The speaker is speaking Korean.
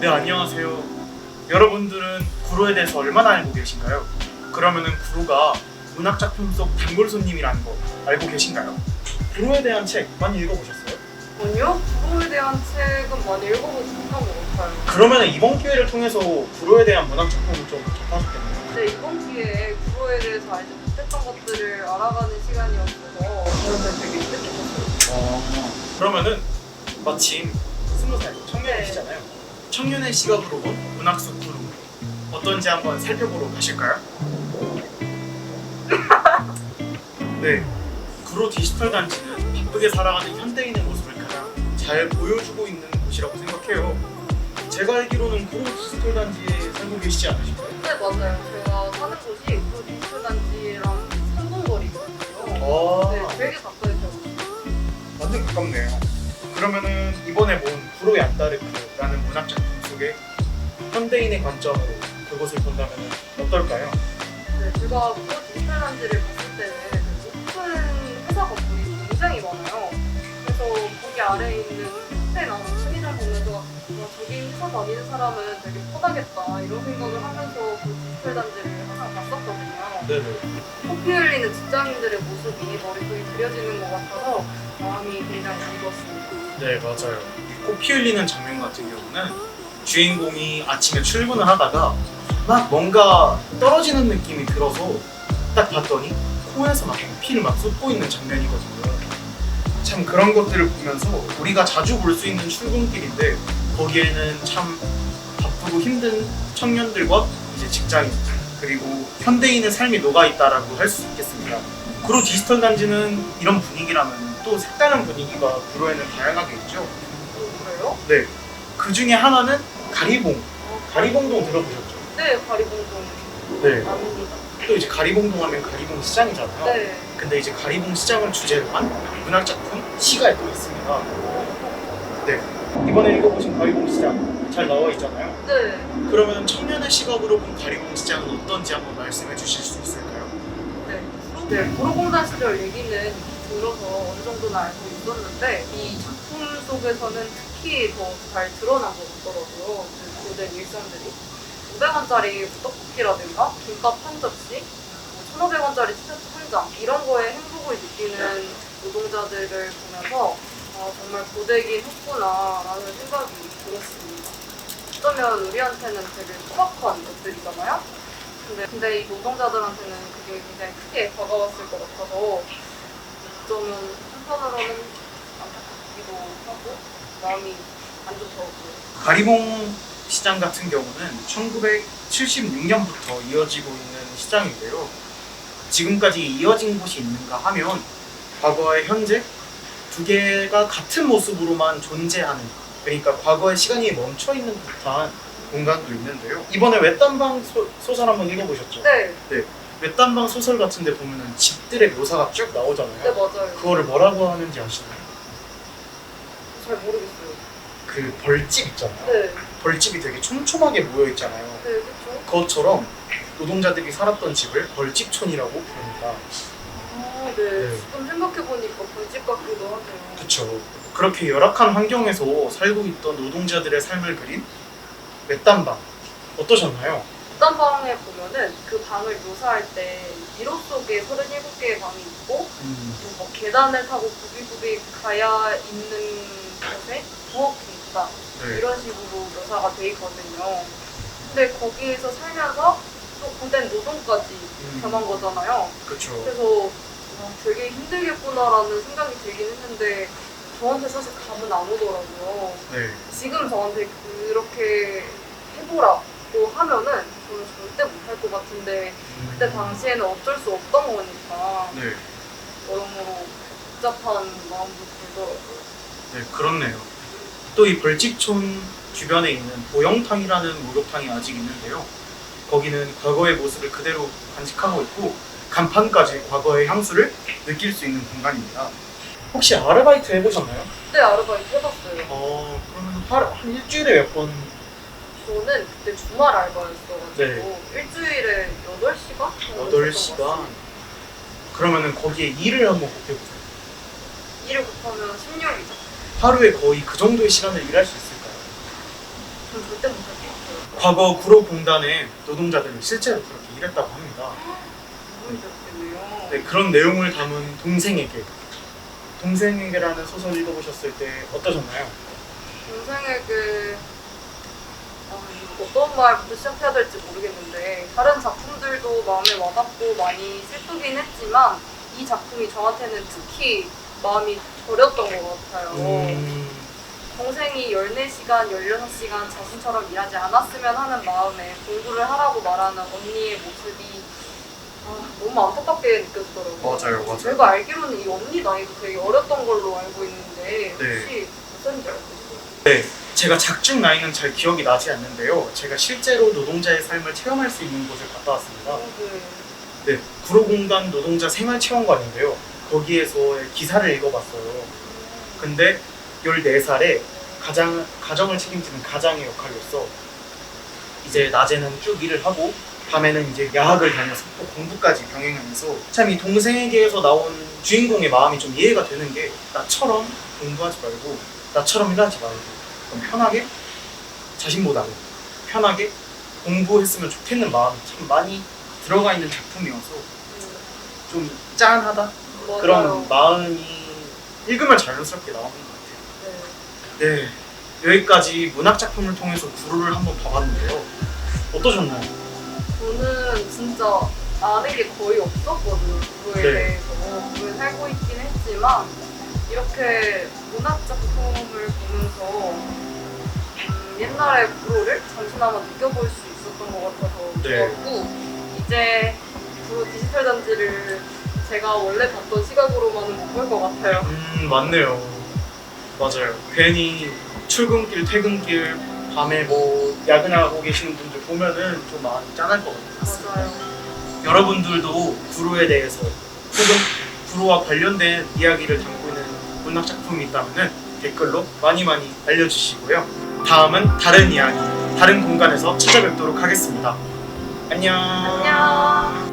네, 안녕하세요. 여러분들은 구로에 대해서 얼마나 알고 계신가요? 그러면은 구로가 문학 작품 속 단골 손님이라는 거 알고 계신가요? 구로에 대한 책 많이 읽어보셨어요? 아니요? 구로에 대한 책은 많이 읽어보지 못한 것 같아요. 그러면 이번 기회를 통해서 구로에 대한 문학 작품을 좀 접하셨겠네요. 근데 이번 기회에 구로에 대해서 알지 못했던 것들을 알아가는 시간이었어서 저는 되게 뜻깊었어요. 어, 그러면은 마침 스무 살 청년이시잖아요. 청년의 시각으로 본 문학 속 구로 어떤지 한번 살펴보러 가실까요? 네, 구로 디지털 단지는 바쁘게 살아가는 현대인의 모습을 가장 잘 보여주고 있는 곳이라고 생각해요. 제가 알기로는 구로 디지털 단지에 살고 계시지 않으신가요? 네 맞아요. 제가 사는 곳이 구로 디지털 단지랑 상동거리거든요. 아, 네, 되게 가까이 살고 완전 가깝네요. 그러면은 이번에 본 구로의 안다르크라는 문학 작품 속에 현대인의 관점으로 그것을 본다면 어떨까요? 네, 제가 구로 디지털 단지를 봤을 때는 그 높은 회사 건물이 굉장히 많아요. 그래서 거기 아래에 있는 카페나 편의점 보면서 와, 저기 회사 다니는 사람은 되게 뻔하겠다 이런 생각을 하면서 그 디지털 단지를 항상 봤었거든요. 네네. 커피 흘리는 직장인들의 모습이 머릿속에 그려지는 것 같아서 마음이 굉장히 무거웠습니다. 네 맞아요. 이 코피 흘리는 장면 같은 경우는 주인공이 아침에 출근을 하다가 막 뭔가 떨어지는 느낌이 들어서 딱 봤더니 코에서 막 피를 막 쏟고 있는 장면이거든요. 참 그런 것들을 보면서 우리가 자주 볼 수 있는 출근길인데 거기에는 참 바쁘고 힘든 청년들과 이제 직장인 그리고 현대인의 삶이 녹아 있다라고 할 수 있겠습니다. 구로 디지털 단지는 이런 분위기라면 또 색다른 분위기가 구로에는 다양하게 있죠. 어, 그래요? 네. 그 중에 하나는 가리봉. 가리봉동 들어보셨죠? 네, 가리봉동 네. 아닙니다. 또 이제 가리봉동 하면 가리봉 시장이잖아요. 네. 근데 이제 가리봉 시장을 주제로 한 문학 작품 시가 또 있습니다. 네. 이번에 읽어보신 가리봉 시장 잘 나와 있잖아요. 네. 그러면 청년의 시각으로 본 가리봉 시장은 어떤지 한번 말씀해 주실 수 있을까요? 네. 네, 도로공단 시절 얘기는 들어서 어느 정도는 알고 있었는데 이 작품 속에서는 특히 더 잘 드러난 것 같더라고요. 그 고된 일상들이. 500원짜리 떡볶이라든가 김밥 한 접시, 뭐 1,500원짜리 티셔츠 한 장, 이런 거에 행복을 느끼는 노동자들을 보면서 아, 정말 고되긴 했구나라는 생각이 들었습니다. 어쩌면 우리한테는 되게 소박한 것들이잖아요. 근데, 근데 이 노동자들한테는 그게 굉장히 크게 다가왔을 것 같아서 어쩌면 한편으로는 안타깝기도 하고 마음이 안 좋더라고요. 가리봉 시장 같은 경우는 1976년부터 이어지고 있는 시장인데요. 지금까지 이어진 곳이 있는가 하면 과거와 현재 두 개가 같은 모습으로만 존재하는 그러니까 과거의 시간이 멈춰 있는 듯한 공간도 있는데요. 이번에 외딴방 소, 소설 한번 읽어보셨죠? 네, 외딴방 소설 같은데 보면은 집들의 묘사가 쭉 나오잖아요. 네 맞아요. 그거를 뭐라고 하는지 아시나요? 잘 모르겠어요. 그 벌집 있잖아요. 네, 벌집이 되게 촘촘하게 모여 있잖아요. 네 그렇죠. 그것처럼 노동자들이 살았던 집을 벌집촌이라고 부릅니다. 아, 네. 네. 지금 생각해 보니까 벌집 같기도 하네요. 그렇죠. 그렇게 열악한 환경에서 살고 있던 노동자들의 삶을 그린 외딴방 어떠셨나요? 어떤 방에 보면은 그 방을 묘사할 때 미로 속에 37개의 방이 있고 그리고 뭐 계단을 타고 구비구비 가야 있는 곳에 부엌이 있다. 네. 이런 식으로 묘사가 돼 있거든요. 근데 거기에서 살면서 또 고된 노동까지 음, 겸한 거잖아요. 그렇죠. 그래서 아, 되게 힘들겠구나라는 생각이 들긴 했는데 저한테 사실 감은 안 오더라고요. 네. 지금 저한테 그렇게 해보라고 하면은 저는 절대 못할 것 같은데 그때 당시에는 어쩔 수 없던 거니까 네. 여러모로 복잡한 마음도 들더라고요. 네, 그렇네요. 또 이 벌집촌 주변에 있는 보영탕이라는 목욕탕이 아직 있는데요. 거기는 과거의 모습을 그대로 간직하고 있고 간판까지 과거의 향수를 느낄 수 있는 공간입니다. 혹시 아르바이트 해보셨나요? 그때 아르바이트 해봤어요. 어, 그러면 하루, 한 일주일에 몇 번? 저는 그때 주말 알바였어가지고 네. 일주일에 8시간? 8시간. 그러면은 거기에 일을 한번 곱해보세요. 일을 곱하면 16이죠. 하루에 거의 그 정도의 시간을 일할 수 있을까요? 전 절대 같아요. 과거 구로공단의 노동자들은 실제로 그렇게 일했다고 합니다. 너무 힘들었겠네요. 네, 그런 내용을 담은 동생에게 동생에게라는 소설 읽어보셨을 때 어떠셨나요? 동생에게 아, 이거 어떤 말부터 시작해야 될지 모르겠는데 다른 작품들도 마음에 와닿고 많이 슬프긴 했지만 이 작품이 저한테는 특히 마음이 저렸던 것 같아요. 음, 동생이 14시간, 16시간 자신처럼 일하지 않았으면 하는 마음에 공부를 하라고 말하는 언니의 모습이 아, 너무 안타깝게 느껴지더라고요. 맞아요, 맞아요. 제가 알기로는 이 언니 나이도 되게 어렸던 걸로 알고 있는데 네. 혹시 몇 살인지 알고 계세요? 네, 제가 작중 나이는 잘 기억이 나지 않는데요. 제가 실제로 노동자의 삶을 체험할 수 있는 곳을 갔다 왔습니다. 어, 네. 네, 구로공단 노동자 생활체험관인데요. 거기에서의 기사를 읽어봤어요. 근데 14살에 가장, 가정을 책임지는 가장의 역할로서 이제 낮에는 쭉 일을 하고 밤에는 이제 야학을 다녀서 또 공부까지 병행하면서 참 이 동생에게서 나온 주인공의 마음이 좀 이해가 되는 게 나처럼 공부하지 말고 나처럼 일하지 말고 좀 편하게 자신보다는 편하게 공부했으면 좋겠는 마음이 참 많이 들어가 있는 작품이어서 좀 짠하다 음, 맞아요. 그런 마음이 읽으면 자연스럽게 나오는 것 같아요. 네. 네, 여기까지 문학 작품을 통해서 구루를 한번 봐봤는데요. 어떠셨나요? 저는 진짜 아는 게 거의 없었거든요. 그거에 네. 대해서. 그걸 살고 있긴 했지만 이렇게 문학 작품을 보면서 음, 옛날의 구로를 잠시나마 느껴볼 수 있었던 것 같아서 네. 좋았고 이제 구로 디지털 단지를 제가 원래 봤던 시각으로만은 못 볼 것 같아요. 음, 맞네요. 맞아요. 괜히 출근길, 퇴근길, 밤에 뭐 야근하고 계시는 분들 보면은 좀 마음이 짠할 것 같아요. 맞아요. 여러분들도 구루에 대해서 혹은 구루와 관련된 이야기를 담고 있는 문학 작품이 있다면 댓글로 많이 많이 알려주시고요. 다음은 다른 이야기, 다른 공간에서 찾아뵙도록 하겠습니다. 안녕. 안녕.